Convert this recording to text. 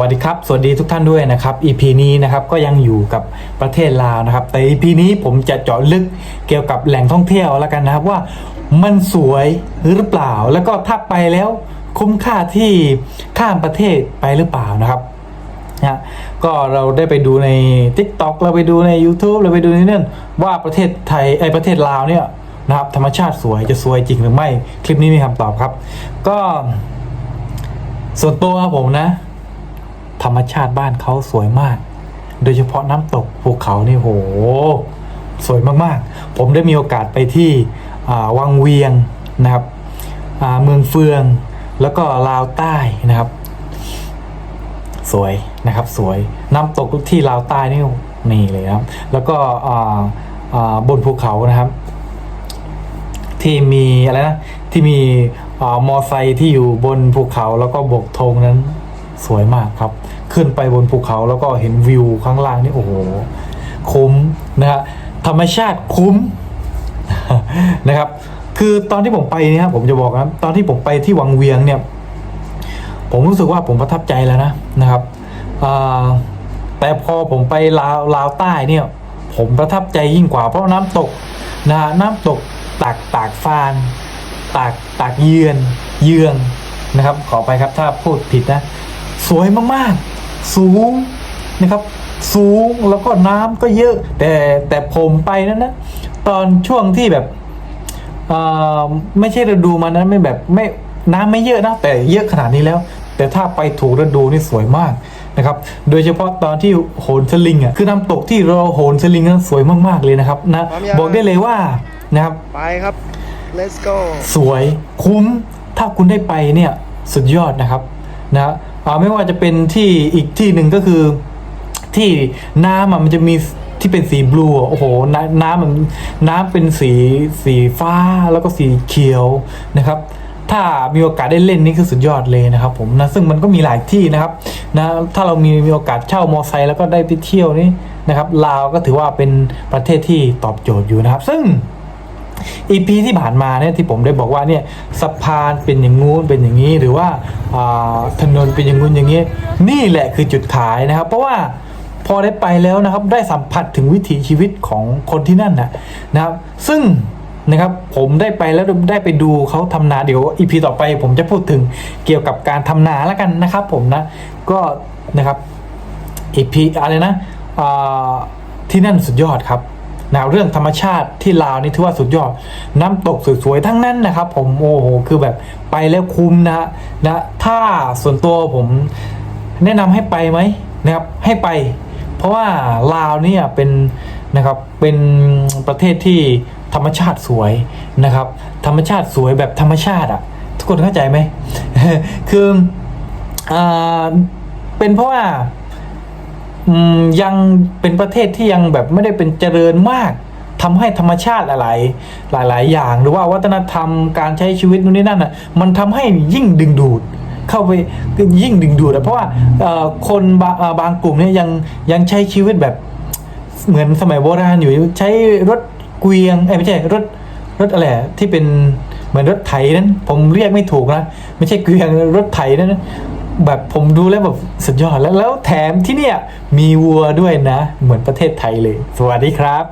วัสดีครับ สวัสดีทุกท่านด้วยนะครับ EP นี้นะครับก็ยังอยู่กับประเทศลาวนะครับ แต่ EP นี้ผมจะเจาะลึกเกี่ยวกับแหล่งท่องเที่ยวแล้วกันนะครับว่ามันสวยหรือเปล่า แล้วก็ถ้าไปแล้วคุ้มค่าที่ข้ามประเทศไปหรือเปล่านะครับนะก็เราได้ไปดูใน TikTok เราไปดูใน YouTube เราไปดูในนั่นว่าประเทศไทยไอประเทศลาวเนี่ยนะครับธรรมชาติสวยจะสวยจริงหรือไม่คลิปนี้มีคำตอบครับ ก็ส่วนตัวครับผมนะ ธรรมชาติบ้านเขาสวยมาก โดยเฉพาะน้ำตกภูเขานี่โห สวยมากๆ ผมได้มีโอกาสไปที่วังเวียงนะครับเมืองเฟือง แล้วก็ลาวใต้นะครับ สวยนะครับสวยน้ำตกที่ลาวใต้นี่นี่เลยครับ แล้วก็บนภูเขานะครับ ที่มีอะไรนะที่มีอมอไซค์ที่อยู่บนภูเขาแล้วก็บกธงนั้นสวยมากครับ ขึ้นไปบนภูเขาแล้วก็เห็นวิวข้างล่างนี่โอ้โหคุ้มนะฮะธรรมชาติคุ้มนะครับ คือตอนที่ผมไปเนี่ยครับผมจะบอกนะตอนที่ผมไปที่วังเวียงเนี่ย ผมรู้สึกว่าผมประทับใจแล้วนะนะครับแต่พอผมไปลาวลาวใต้เนี่ย ผมประทับใจยิ่งกว่าเพราะน้ำตกนะฮะน้ำตกตากตากฟานตากตากเยือนเยืองนะครับ ขอไปครับถ้าพูดผิดนะ สวยมากๆ สูงนะครับ สูงแล้วก็น้ำก็เยอะ แต่แต่ผมไปนั้นนะตอนช่วงที่แบบเอ่อไม่ใช่ฤดูมันนะไม่แบบไม่น้ำไม่เยอะนะแต่เยอะขนาดนี้แล้ว แต่ถ้าไปถูกฤดูนี่สวยมากนะครับ โดยเฉพาะตอนที่โหนสลิงอะคือน้ำตกที่เราโหนสลิงนั้นสวยมากๆเลยนะครับนะพร้อมยังบอกได้เลยว่านะครับไปครับ let's go สวยคุ้มถ้าคุณได้ไปเนี่ยสุดยอดนะครับนะอ่า ไม่ว่าจะเป็นที่อีกที่หนึ่งก็คือที่น้ำมันจะมีที่เป็นสีบลูโอ้โหน้ำน้ำมันน้ำเป็นสีสีฟ้าแล้วก็สีเขียวนะครับถ้ามีโอกาสได้เล่นนี่คือสุดยอดเลยนะครับ ผมนะซึ่งมันก็มีหลายที่นะครับนะถ้าเรามีมีโอกาสเช่ามอไซค์แล้วก็ได้ไปเที่ยวนี่นะครับลาวก็ถือว่าเป็นประเทศที่ตอบโจทย์อยู่นะครับ ซึ่ง อีพีที่ผ่านมาเนี่ยที่ผมได้บอกว่าเนี่ยสะพานเป็นอย่างงู้นเป็นอย่างนี้ หรือว่าถนนเป็นอย่างงู้นอย่างนี้ นี่แหละคือจุดขายนะครับ เพราะว่าพอได้ไปแล้วนะครับได้สัมผัสถึงวิถีชีวิตของคนที่นั่นนะนะครับ ซึ่งนะครับผมได้ไปแล้วได้ไปดูเขาทำนาเดี๋ยวอีพีต่อไปผมจะพูดถึงเกี่ยวกับการทำนาแล้วกันนะครับ ผมนะก็นะครับอีพีอะไรนะที่นั่นสุดยอดครับ นะเรื่องธรรมชาติที่ลาวนี่ถือว่าสุดยอด น้ำตกสวยๆทั้งนั้นนะครับ ผมโอ้โหคือแบบไปแล้วคุ้มนะนะถ้าส่วนตัวผมแนะนำให้ไปไหมนะครับให้ไป เพราะว่าลาวเนี่ยเป็นนะครับเป็นประเทศที่ธรรมชาติสวยนะครับ ธรรมชาติสวยแบบธรรมชาติอะทุกคนเข้าใจไหมคืออ่าเป็นเพราะว่า ยังเป็นประเทศที่ยังแบบไม่ได้เป็นเจริญมากทำให้ธรรมชาติหลายหลายๆอย่าง หรือว่าวัฒนธรรมการใช้ชีวิตนู่นนี่นั่นอะมันทำให้ยิ่งดึงดูดเข้าไปยิ่งดึงดูดเพราะว่าคนบางเอ่อบางกลุ่มเนี่ยยังยังใช้ชีวิตแบบเหมือนสมัยโบราณอยู่ใช้รถเกวียงเอ้ไม่ใช่รถรถอะไรที่เป็นเหมือนรถไถนั้น ผมเรียกไม่ถูกนะ ไม่ใช่เกวียงรถไถนั้น แบบผมดูแล้วแบบสุดยอดแล้วแล้วแถมที่เนี่ยมีวัวด้วยนะ เหมือนประเทศไทยเลย สวัสดีครับ